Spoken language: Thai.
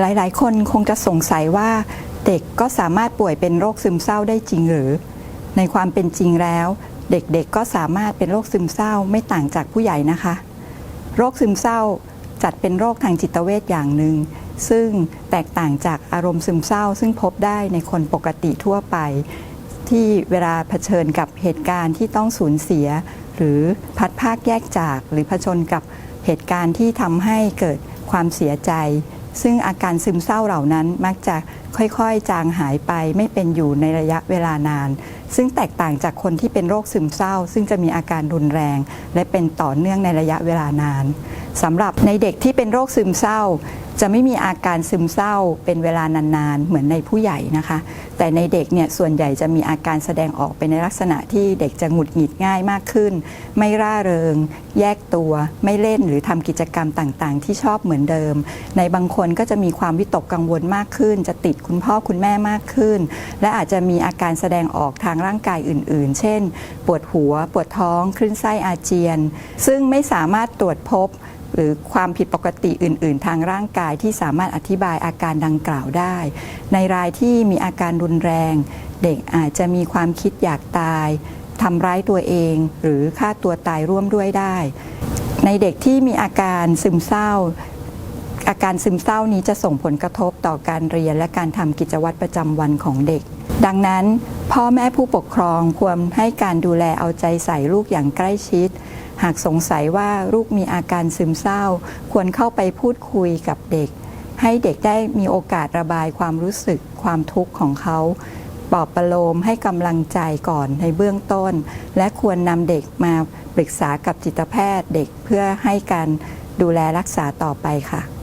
หลาย ๆ คนคงจะสงสัยว่าเด็กก็สามารถป่วยเป็นโรคซึมเศร้าได้จริงหรือ ในความเป็นจริงแล้ว เด็ก ๆ ก็สามารถเป็นโรคซึมเศร้าไม่ต่างจากผู้ใหญ่นะคะ โรคซึมเศร้าจัดเป็นโรคทางจิตเวชอย่างหนึ่ง ซึ่งแตกต่างจากอารมณ์ซึมเศร้า ซึ่งพบได้ในคนปกติทั่วไป ที่เวลาเผชิญกับเหตุการณ์ที่ต้องสูญเสีย หรือพัดภาคแยกจากหรือเผชิญกับเหตุการณ์ที่ทำให้เกิดความเสียใจ ซึ่งอาการซึมเศร้าเหล่านั้นมักจะค่อยๆ จางหายไปไม่เป็นอยู่ในระยะเวลานาน ซึ่งแตกต่างจากคนที่เป็นโรคซึมเศร้า ซึ่งจะมีอาการรุนแรง และเป็นต่อเนื่องในระยะเวลานานสำหรับในเด็กที่เป็นโรคซึมเศร้า จะไม่มีอาการซึมเศร้าเป็นเวลานานๆ เหมือนในผู้ใหญ่นะคะ แต่ในเด็กเนี่ยส่วนใหญ่จะมีอาการแสดงออกไปในลักษณะที่เด็กจะหงุดหงิดง่ายมากขึ้น ไม่ร่าเริง แยกตัวไม่เล่นหรือทำกิจกรรมต่างๆ ที่ชอบเหมือนเดิม ในบางคนก็จะมีความวิตกกังวลมากขึ้น จะติดคุณพ่อคุณแม่มากขึ้น และอาจจะมีอาการแสดงออกทางร่างกายอื่น ๆ เช่น ปวดหัว ปวดท้อง คลื่นไส้อาเจียน ซึ่งไม่สามารถตรวจพบ หรือความผิดปกติอื่น ๆ ทางร่างกายที่สามารถอธิบายอาการดังกล่าวได้ ในรายที่มีอาการรุนแรง เด็กอาจจะมีความคิดอยากตายทำร้ายตัวเอง หรือฆ่าตัวตายร่วมด้วยได้ ในเด็กที่มีอาการซึมเศร้า อาการซึมเศร้านี้จะส่งผลกระทบต่อการเรียนและการทำกิจวัตรประจำวันของเด็ก ดังนั้น พ่อแม่ผู้ปกครองควรให้การดูแลเอาใจใส่ลูกอย่างใกล้ชิด หากสงสัยว่าลูกมีอาการซึมเศร้า ควรเข้าไปพูดคุยกับเด็ก ให้เด็กได้มีโอกาสระบายความรู้สึกความทุกข์ของเขาปลอบประโลมให้กำลังใจก่อนในเบื้องต้น และควรนำเด็กมาปรึกษากับจิตแพทย์เด็กเพื่อให้การดูแลรักษาต่อไปค่ะ